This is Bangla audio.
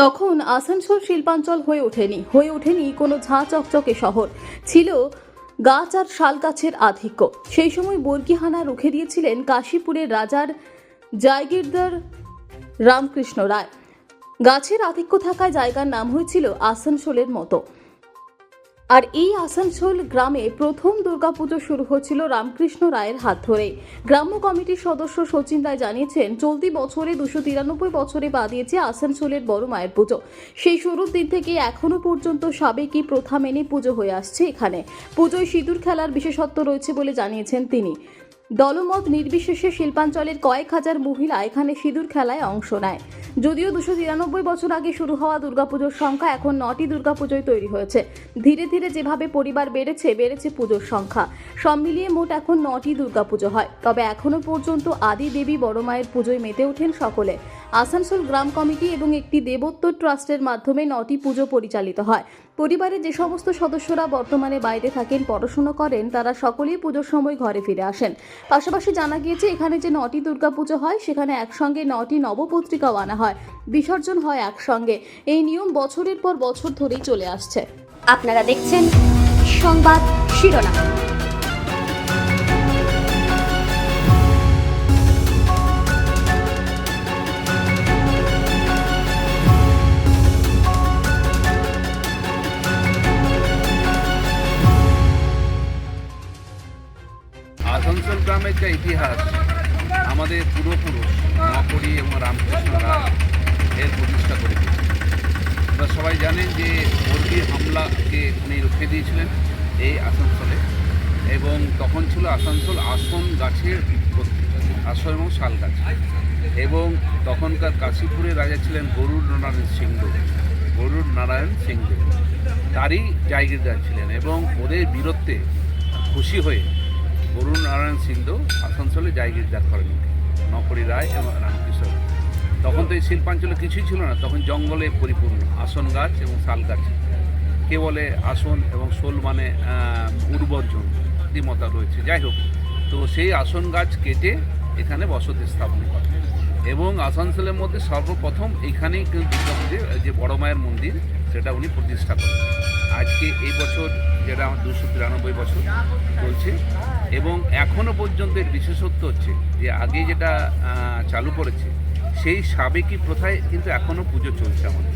তখন আসানসোল শিল্পাঞ্চল হয়ে ওঠেনি হয়ে ওঠেনি কোনো ঝাঁ চকচকে শহর। ছিল গাছ আর শাল গাছের আধিক্য। সেই সময় বর্গিহানা রুখে দিয়েছিলেন কাশীপুরের রাজার জায়গিরদার রামকৃষ্ণ রায়। গাছের আধিক্য থাকায় জায়গার নাম হয়েছিল আসানসোলের মতো। আর এই আসানসোল গ্রামে প্রথম দুর্গাপুজো শুরু হয়েছিল রামকৃষ্ণ রায়ের হাত ধরে। গ্রাম্য কমিটির সদস্য সচিন রায় জানিয়েছেন, চলতি বছরে দুশো তিরানব্বই বছরে পা দিয়েছে আসানসোলের বড় মায়ের পুজো। সেই শুরুর দিন থেকে এখনও পর্যন্ত সাবেকি প্রথা মেনে পুজো হয়ে আসছে এখানে। পুজোয় সিঁদুর খেলার বিশেষত্ব রয়েছে বলে জানিয়েছেন তিনি। দলমত নির্বিশেষে শিল্পাঞ্চলের কয়েক হাজার মহিলা এখানে সিঁদুর খেলায় অংশ নেয়। যদিও দুশো তিরানব্বই বছর আগে শুরু হওয়া দুর্গাপুজোর সংখ্যা এখন নটি দুর্গাপুজোয় তৈরি হয়েছে। ধীরে ধীরে যেভাবে পরিবার বেড়েছে বেড়েছে পুজোর সংখ্যা। সব মিলিয়ে মোট এখন নটি দুর্গাপুজো হয়। তবে এখনও পর্যন্ত আদি দেবী বড় মায়ের পুজোয় মেতে ওঠেন সকলে। আসানসোল গ্রাম কমিটি এবং একটি দেবোত্তর ট্রাস্টের মাধ্যমে নটি পুজো পরিচালিত হয়। পরিবারের যে সমস্ত সদস্যরা বর্তমানে বাইরে থাকেন, পড়াশুনো করেন, তারা সকলেই পুজোর সময় ঘরে ফিরে আসেন। পাশাপাশি জানা গিয়েছে, এখানে যে নটি দুর্গাপুজো হয়, সেখানে একসঙ্গে নটি নবপত্রিকাও আনা হয়। বিসর্জন হয় একসঙ্গে। এই নিয়ম বছরের পর বছর ধরেই চলে আসছে। আপনারা দেখছেন সংবাদ শিরোনাম। আসানসোল গ্রামের যে ইতিহাস, আমাদের পূর্বপুরুষ নকরি এবং রামকৃষ্ণ রায় এর প্রতিষ্ঠা করে আপনারা সবাই জানেন যে বর্গী হামলাকে উনি রুখে দিয়েছিলেন এই আসানসোলে এবং তখন ছিল আসানসোল আসন গাছের আসন এবং শাল গাছ। এবং তখনকার কাশীপুরের রাজা ছিলেন গরুর নারায়ণ সিংহ গরুর নারায়ণ সিংহ। তারই জায়গিরদার ছিলেন এবং ওদের বীরত্বে খুশি হয়ে বরুণ নারায়ণ সিন্ধু আসানসোলে জায়গিরদার করেন নকরি রায় এবং রামকৃষ্ণ। তখন তো এই শিল্পাঞ্চলে কিছুই ছিল না, তখন জঙ্গলে পরিপূর্ণ আসন গাছ এবং শাল গাছ। কে বলে আসন এবং শোল মানে উর্বর জমি দ্বিমতা রয়েছে। যাই হোক, তো সেই আসন গাছ কেটে এখানে বসতি স্থাপন করে। এবং আসানসোলের মধ্যে সর্বপ্রথম এখানেই কিন্তু যে বড় মায়ের মন্দির সেটা উনি প্রতিষ্ঠা করেন আজকে এই বছর যেটা আমার দুশো তিরানব্বই বছর চলছে এবং এখনও পর্যন্ত এর বিশেষত্ব হচ্ছে যে আগে যেটা চালু করেছে, সেই সাবেকি প্রথায় কিন্তু এখনও পুজো চলছে আমাদের